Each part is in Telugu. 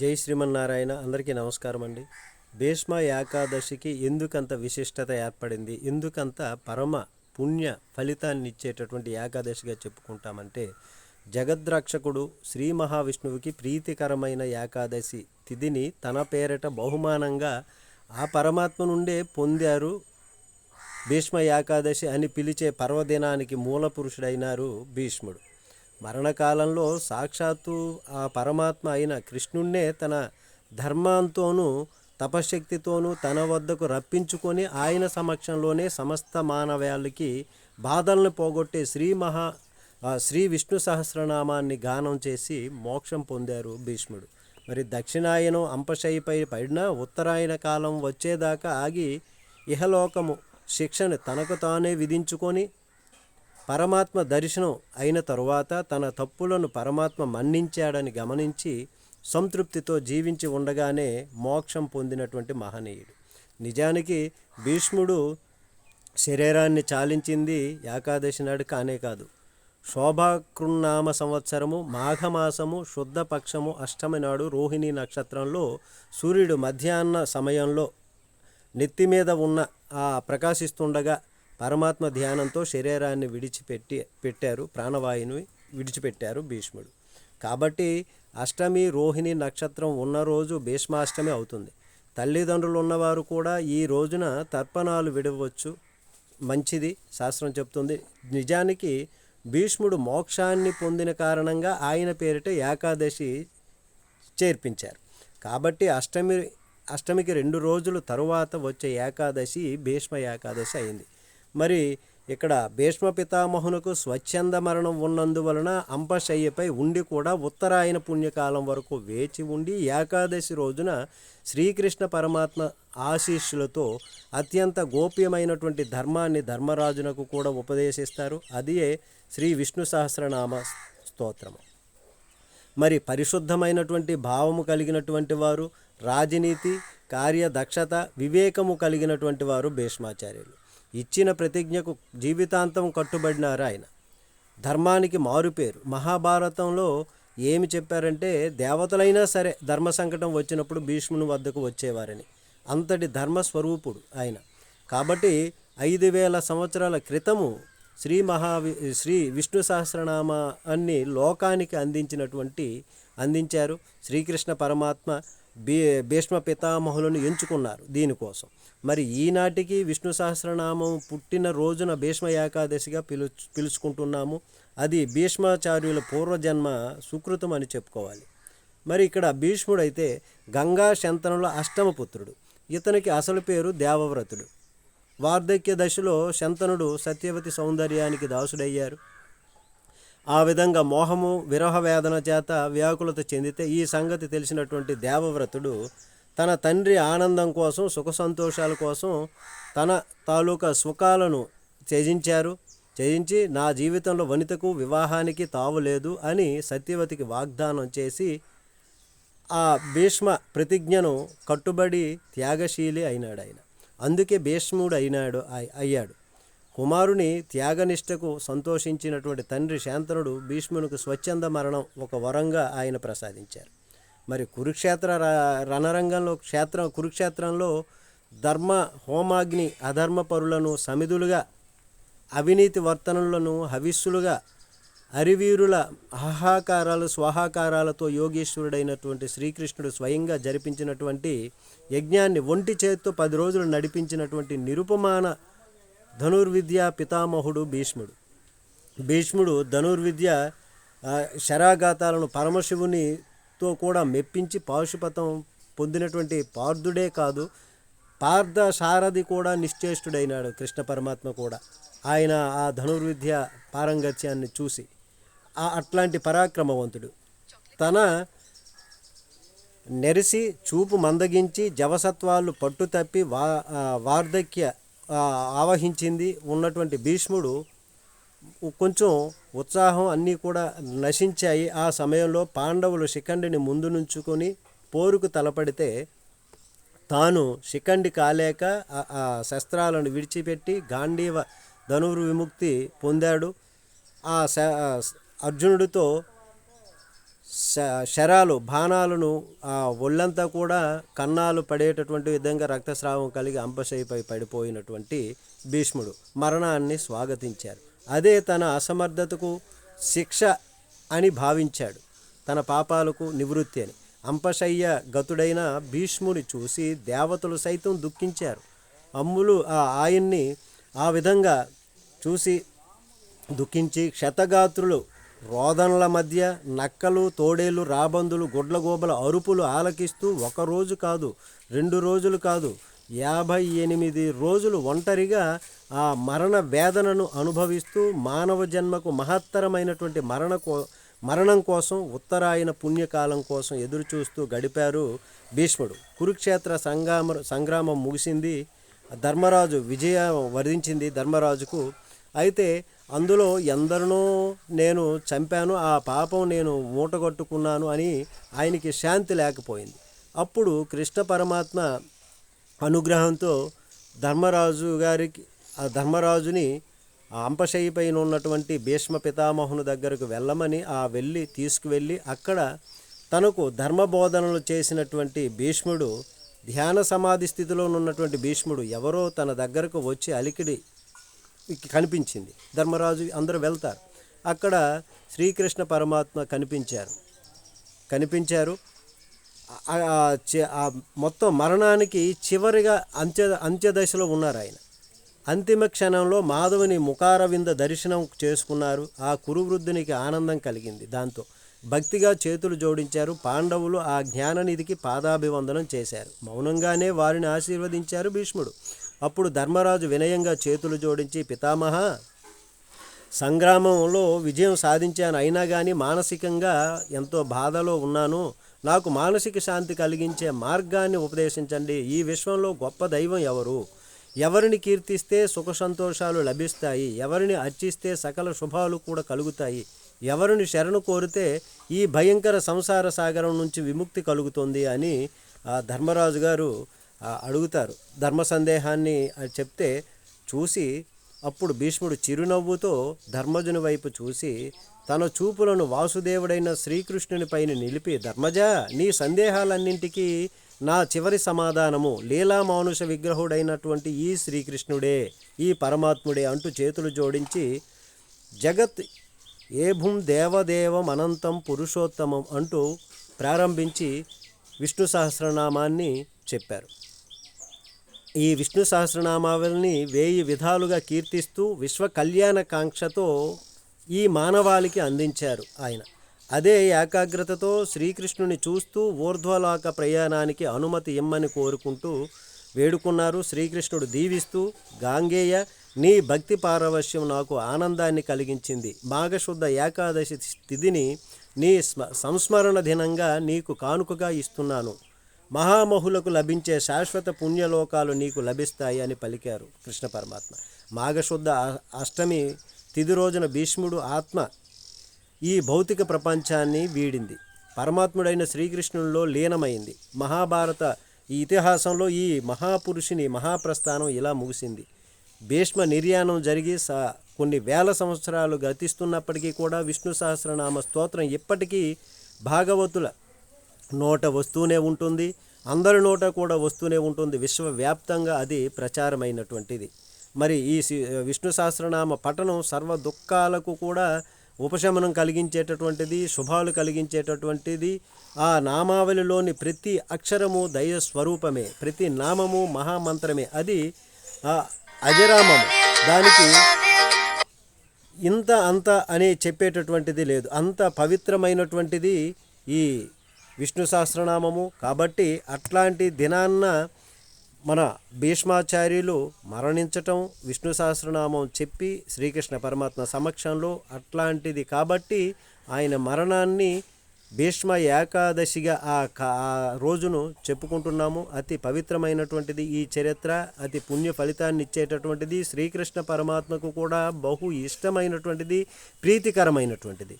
జై శ్రీమన్నారాయణ అందరికీ నమస్కారం అండి. భీష్మ ఏకాదశికి ఎందుకంత విశిష్టత ఏర్పడింది? ఎందుకంత పరమ పుణ్య ఫలితాన్ని ఇచ్చేటటువంటి ఏకాదశిగా చెప్పుకుంటామంటే జగద్రక్షకుడు శ్రీ మహావిష్ణువుకి ప్రీతికరమైన ఏకాదశి తిథిని తన పేరిట బహుమానంగా ఆ పరమాత్మ నుండే పొందారు. భీష్మ ఏకాదశి అని పిలిచే పర్వదినానికి మూల పురుషుడైనారు భీష్ముడు. మరణకాలంలో సాక్షాత్తు ఆ పరమాత్మ అయిన కృష్ణుణ్ణే తన ధర్మంతోనూ తపశక్తితోనూ తన వద్దకు రప్పించుకొని ఆయన సమక్షంలోనే సమస్త మానవాళికి బాధలను పోగొట్టే శ్రీ మహా శ్రీ విష్ణు సహస్రనామాన్ని గానం చేసి మోక్షం పొందారు భీష్ముడు. మరి దక్షిణాయనం అంపశయ్యపై పడిన ఉత్తరాయణ కాలం వచ్చేదాకా ఆగి ఇహలోకము శిక్షను తనకు తానే విధించుకొని పరమాత్మ దర్శనం అయిన తరువాత తన తప్పులను పరమాత్మ మన్నించాడని గమనించి సంతృప్తితో జీవించి ఉండగానే మోక్షం పొందినటువంటి మహనీయుడు. నిజానికి భీష్ముడు శరీరాన్ని చాలించింది ఏకాదశి నాడు కానే కాదు. శోభాకృన్నామ సంవత్సరము మాఘమాసము శుద్ధ పక్షము అష్టమి నాడు రోహిణి నక్షత్రంలో సూర్యుడు మధ్యాహ్న సమయంలో నెత్తి మీద ఉన్న ఆ ప్రకాశిస్తుండగా పరమాత్మ ధ్యానంతో శరీరాన్ని విడిచిపెట్టి పెట్టారు ప్రాణవాయుని విడిచిపెట్టారు భీష్ముడు. కాబట్టి అష్టమి రోహిణి నక్షత్రం ఉన్న రోజు భీష్మాష్టమి అవుతుంది. తల్లిదండ్రులు ఉన్నవారు కూడా ఈ రోజున తర్పణాలు విడవచ్చు. మంచిది శాస్త్రం చెప్తుంది. నిజానికి భీష్ముడు మోక్షాన్ని పొందిన కారణంగా ఆయన పేరిట ఏకాదశి చేర్పించారు. కాబట్టి అష్టమి అష్టమికి రెండు రోజుల తరువాత వచ్చే ఏకాదశి భీష్మ ఏకాదశి అయింది. మరి ఇక్కడ భీష్మ పితామహునకు స్వచ్ఛంద మరణం ఉన్నందువలన అంపశయ్యపై ఉండి కూడా ఉత్తరాయణ పుణ్యకాలం వరకు వేచి ఉండి ఏకాదశి రోజున శ్రీకృష్ణ పరమాత్మ ఆశీస్సులతో అత్యంత గోప్యమైనటువంటి ధర్మాన్ని ధర్మరాజునకు కూడా ఉపదేశిస్తారు. అదే శ్రీ విష్ణు సహస్రనామ స్తోత్రము. మరి పరిశుద్ధమైనటువంటి భావము కలిగినటువంటి వారు రాజనీతి కార్యదక్షత వివేకము కలిగినటువంటి వారు భీష్మాచార్యులు. ఇచ్చిన ప్రతిజ్ఞకు జీవితాంతం కట్టుబడినారు ఆయన. ధర్మానికి మారుపేరు మహాభారతంలో ఏమి చెప్పారంటే దేవతలైనా సరే ధర్మ సంకటం వచ్చినప్పుడు భీష్ముని వద్దకు వచ్చేవారని. అంతటి ధర్మస్వరూపుడు ఆయన. కాబట్టి ఐదు వేల సంవత్సరాల క్రితము శ్రీ మహావి శ్రీ విష్ణు సహస్రనామ అన్ని లోకానికి అందించినటువంటి అందించారు. శ్రీకృష్ణ పరమాత్మ భీ భీష్మ పితామహులను ఎంచుకున్నారు దీనికోసం. మరి ఈనాటికి విష్ణు సహస్రనామం పుట్టిన రోజున భీష్మ ఏకాదశిగా పిలు పిలుచుకుంటున్నాము. అది భీష్మాచార్యుల పూర్వజన్మ సుకృతం అని చెప్పుకోవాలి. మరి ఇక్కడ భీష్ముడైతే గంగా శంతనుల అష్టమ పుత్రుడు. ఇతనికి అసలు పేరు దేవవ్రతుడు. వార్ధక్య దశలో శంతనుడు సత్యవతి సౌందర్యానికి దాసుడయ్యారు. ఆ విధంగా మోహము విరహ వేదన చేత వ్యాకులత చెందితే ఈ సంగతి తెలిసినటువంటి దేవవ్రతుడు తన తండ్రి ఆనందం కోసం సుఖ సంతోషాల కోసం తన తాలూకా సుఖాలను త్యజించారు. త్యజించి నా జీవితంలో వనితకు వివాహానికి తావు లేదు అని సత్యవతికి వాగ్దానం చేసి ఆ భీష్మ ప్రతిజ్ఞను కట్టుబడి త్యాగశీలి అయినాడు ఆయన అందుకే భీష్ముడు అయినాడు అయ్యాడు. కుమారుని త్యాగనిష్టకు సంతోషించినటువంటి తండ్రి శాంతనుడు భీష్మునికి స్వచ్ఛంద మరణం ఒక వరంగా ఆయన ప్రసాదించారు. మరి కురుక్షేత్ర రణరంగంలో క్షేత్రం కురుక్షేత్రంలో ధర్మ హోమాగ్ని అధర్మ పరులను సమిధులుగా అవినీతి వర్తనలను హవిస్సులుగా అరివీరుల హాహాకారాలు స్వాహాకారాలతో యోగేశ్వరుడైనటువంటి శ్రీకృష్ణుడు స్వయంగా జరిపించినటువంటి యజ్ఞాన్ని ఒంటి చేత్తో పది రోజులు నడిపించినటువంటి నిరుపమాన ధనుర్విద్య పితామహుడు భీష్ముడు. భీష్ముడు ధనుర్విద్య శరాఘాతాలను పరమశివునితో కూడా మెప్పించి పాశుపతం పొందినటువంటి పార్థుడే కాదు పార్థ సారథి కూడా నిశ్చేష్టుడైనాడు కృష్ణ పరమాత్మ కూడా. ఆయన ఆ ధనుర్విద్య పారంగత్యాన్ని చూసి ఆ అట్లాంటి పరాక్రమవంతుడు. తన నెరిసి చూపు మందగించి జవసత్వాలు పట్టు తప్పి వా వార్ధక్య ఆవహించింది ఉన్నటువంటి భీష్ముడు. కొంచెం ఉత్సాహం అన్నీ కూడా నశించాయి. ఆ సమయంలో పాండవులు శిఖండిని ముందు నుంచుకొని పోరుకు తలపడితే తాను శిఖండి కాలేక ఆ- శస్త్రాలను విడిచిపెట్టి గాంధీవ ధనుర్ విముక్తి పొందాడు ఆ అర్జునుడితో శరాలు బాణాలను ఆ ఒళ్ళంతా కూడా కన్నాలు పడేటటువంటి విధంగా రక్తస్రావం కలిగి అంబశైపై పడిపోయినటువంటి భీష్ముడు మరణాన్ని స్వాగతించారు. అదే తన అసమర్థతకు శిక్ష అని భావించాడు. తన పాపాలకు నివృత్తి అని. అంపశయ్య గతుడైన భీష్ముని చూసి దేవతలు సైతం దుఃఖించారు. అమ్ములు ఆ ఆయన్ని ఆ విధంగా చూసి దుఃఖించి క్షతగాత్రులు రోదనల మధ్య నక్కలు తోడేలు రాబందులు గుడ్లగూబల అరుపులు ఆలకిస్తూ ఒక రోజు కాదు రెండు రోజులు కాదు యాభై ఎనిమిది రోజులు ఒంటరిగా ఆ మరణ వేదనను అనుభవిస్తూ మానవ జన్మకు మహత్తరమైనటువంటి మరణ కో మరణం కోసం ఉత్తరాయణ పుణ్యకాలం కోసం ఎదురుచూస్తూ గడిపారు భీష్ముడు. కురుక్షేత్ర సంగ్రామ సంగ్రామం ముగిసింది ధర్మరాజు విజయం వరించింది ధర్మరాజుకు. అయితే అందులో ఎందరినో నేను చంపాను ఆ పాపం నేను మూటగొట్టుకున్నాను అని ఆయనకి శాంతి లేకపోయింది. అప్పుడు కృష్ణ పరమాత్మ అనుగ్రహంతో ధర్మరాజు గారికి ఆ ధర్మరాజుని ఆ అంపశయ్య పైన ఉన్నటువంటి భీష్మ పితామహుని దగ్గరకు వెళ్ళమని ఆ వెళ్ళి తీసుకువెళ్ళి అక్కడ తనకు ధర్మబోధనలు చేసినటువంటి భీష్ముడు ధ్యాన సమాధి స్థితిలో ఉన్నటువంటి భీష్ముడు ఎవరో తన దగ్గరకు వచ్చి అలికిడి కనిపించింది. ధర్మరాజు అందరూ వెళ్తారు. అక్కడ శ్రీకృష్ణ పరమాత్మ కనిపించారు. కనిపించారు. మొత్తం మరణానికి చివరిగా అంత్య అంత్యదశలో ఉన్నారు ఆయన. అంతిమ క్షణంలో మాధవుని ముఖారవింద దర్శనం చేసుకున్నారు. ఆ కురువృద్ధునికి ఆనందం కలిగింది. దాంతో భక్తిగా చేతులు జోడించారు. పాండవులు ఆ జ్ఞాననిధికి పాదాభివందనం చేశారు. మౌనంగానే వారిని ఆశీర్వదించారు భీష్ముడు. అప్పుడు ధర్మరాజు వినయంగా చేతులు జోడించి పితామహ సంగ్రామంలో విజయం సాధించాను. అయినా కానీ మానసికంగా ఎంతో బాధలో ఉన్నాను. నాకు మానసిక శాంతి కలిగించే మార్గాన్ని ఉపదేశించండి. ఈ విశ్వంలో గొప్ప దైవం ఎవరు? ఎవరిని కీర్తిస్తే సుఖ సంతోషాలు లభిస్తాయి? ఎవరిని అర్చిస్తే సకల శుభాలు కూడా కలుగుతాయి? ఎవరిని శరణు కోరితే ఈ భయంకర సంసార సాగరం నుంచి విముక్తి కలుగుతుంది? అని ఆ ధర్మరాజు గారు అడుగుతారు. ధర్మ సందేహాన్ని చెప్తే చూసి అప్పుడు భీష్ముడు చిరునవ్వుతో ధర్మజుని వైపు చూసి తన చూపులను వాసుదేవుడైన శ్రీకృష్ణుని పైన నిలిపి ధర్మజ నీ సందేహాలన్నింటికీ నా చివరి సమాధానము లీలా మానుష విగ్రహుడైనటువంటి ఈ శ్రీకృష్ణుడే ఈ పరమాత్ముడే అంటూ చేతులు జోడించి జగత్ ఏభుం దేవదేవం అనంతం పురుషోత్తమం అంటూ ప్రారంభించి విష్ణు సహస్రనామాన్ని చెప్పారు. ఈ విష్ణు సహస్రనామావళిని వేయి విధాలుగా కీర్తిస్తూ విశ్వ కళ్యాణ కాంక్షతో ఈ మానవాళికి అందించారు ఆయన. అదే ఏకాగ్రతతో శ్రీకృష్ణుని చూస్తూ ఊర్ధ్వలోక ప్రయాణానికి అనుమతి ఇమ్మని కోరుకుంటూ వేడుకున్నారు శ్రీకృష్ణుడు దీవిస్తూ గాంగేయ నీ భక్తి పారవశ్యం నాకు ఆనందాన్ని కలిగించింది. మాఘశుద్ధ ఏకాదశి తిథిని నీ స్మ సంస్మరణ దినంగా నీకు కానుకగా ఇస్తున్నాను. మహామహులకు లభించే శాశ్వత పుణ్యలోకాలు నీకు లభిస్తాయి అని పలికారు కృష్ణ పరమాత్మ. మాఘశుద్ధ అష్టమి తిది రోజున భీష్ముడు ఆత్మ ఈ భౌతిక ప్రపంచాన్ని వీడింది. పరమాత్ముడైన శ్రీకృష్ణుల్లో లీనమైంది. మహాభారత ఈ ఇతిహాసంలో ఈ మహాపురుషుని మహాప్రస్థానం ఇలా ముగిసింది. భీష్మ నిర్యాణం జరిగి స కొన్ని వేల సంవత్సరాలు గతిస్తున్నప్పటికీ కూడా విష్ణు సహస్రనామ స్తోత్రం ఇప్పటికీ భాగవతుల నోట వస్తూనే ఉంటుంది. అందరి నోట కూడా వస్తూనే ఉంటుంది. విశ్వవ్యాప్తంగా అది ప్రచారమైనటువంటిది. మరి ఈ విష్ణు సహస్రనామ పఠనం సర్వ దుఃఖాలకు కూడా ఉపశమనం కలిగించేటటువంటిది శుభాలు కలిగించేటటువంటిది. ఆ నామావళిలోని ప్రతి అక్షరము దైవ స్వరూపమే ప్రతి నామము మహామంత్రమే. అది అజరామము. దానికి ఇంత అంత అని చెప్పేటటువంటిది లేదు. అంత పవిత్రమైనటువంటిది ఈ విష్ణు సహస్రనామము. కాబట్టి అట్లాంటి దినాన్న మన భీష్మాచార్యులు మరణించటం విష్ణు సహస్రనామం చెప్పి శ్రీకృష్ణ పరమాత్మ సమక్షంలో అట్లాంటిది. కాబట్టి ఆయన మరణాన్ని భీష్మ ఏకాదశిగా ఆ ఆ రోజును చెప్పుకుంటున్నాము. అతి పవిత్రమైనటువంటిది ఈ చరిత్ర అతి పుణ్య ఫలితాన్ని ఇచ్చేటటువంటిది శ్రీకృష్ణ పరమాత్మకు కూడా బహు ఇష్టమైనటువంటిది ప్రీతికరమైనటువంటిది.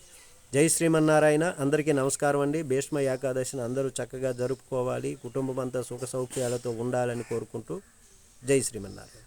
జై శ్రీమన్నారాయణ అందరికీ నమస్కారం అండి. భీష్మ ఏకాదశిని అందరూ చక్కగా జరుపుకోవాలి. కుటుంబం అంతా సుఖ సౌఖ్యాలతో ఉండాలని కోరుకుంటూ జై శ్రీమన్నారాయణ.